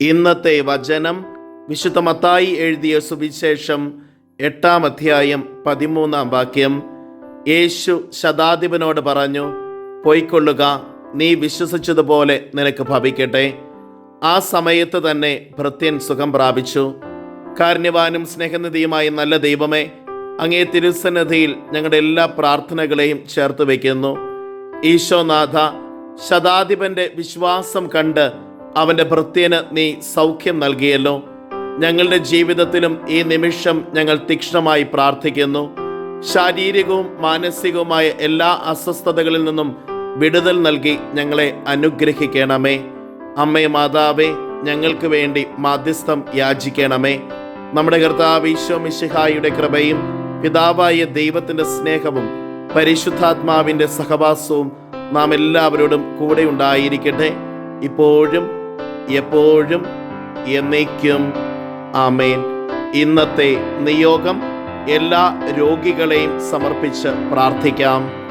ഇന്നത്തെ വചനം വിശുദ്ധ മത്തായി എഴുതിയ സുവിശേഷം എട്ടാം അധ്യായം പതിമൂന്നാം വാക്യം. യേശു ശതാധിപനോട് പറഞ്ഞു പോയിക്കൊള്ളുക നീ വിശ്വസിച്ചതുപോലെ നിനക്ക് ഭവിക്കട്ടെ. ആ സമയത്ത് തന്നെ ഭൃത്യൻ സുഖം പ്രാപിച്ചു. കാരുണ്യവാനും സ്നേഹനിധിയുമായ നല്ല ദൈവമേ അങ്ങേ തിരുസന്നിധിയിൽ ഞങ്ങളുടെ എല്ലാ പ്രാർത്ഥനകളെയും ചേർത്ത് വയ്ക്കുന്നു. ഈശോനാഥ ശതാധിപന്റെ വിശ്വാസം കണ്ട് അവന്റെ ഭൃത്യന് നീ സൗഖ്യം നൽകിയല്ലോ. ഞങ്ങളുടെ ജീവിതത്തിലും ഈ നിമിഷം ഞങ്ങൾ തീക്ഷ്ണമായി പ്രാർത്ഥിക്കുന്നു. ശാരീരികവും മാനസികവുമായ എല്ലാ അസ്വസ്ഥതകളിൽ നിന്നും വിടുതൽ നൽകി ഞങ്ങളെ അനുഗ്രഹിക്കണമേ. അമ്മേ മാതാവേ ഞങ്ങൾക്ക് വേണ്ടി മാധ്യസ്ഥം യാചിക്കണമേ. നമ്മുടെ കർത്താവ് ഈശോ മിശിഹായുടെ കൃപയും പിതാവായ ദൈവത്തിന്റെ സ്നേഹവും പരിശുദ്ധാത്മാവിന്റെ സഹവാസവും നാം എല്ലാവരോടും കൂടെ ഉണ്ടായിരിക്കട്ടെ. ഇപ്പോഴും എപ്പോഴും എന്നേക്കും. ആമേൻ. ഇന്നത്തെ നിയോഗം എല്ലാ രോഗികളെയും സമർപ്പിച്ച് പ്രാർത്ഥിക്കാം.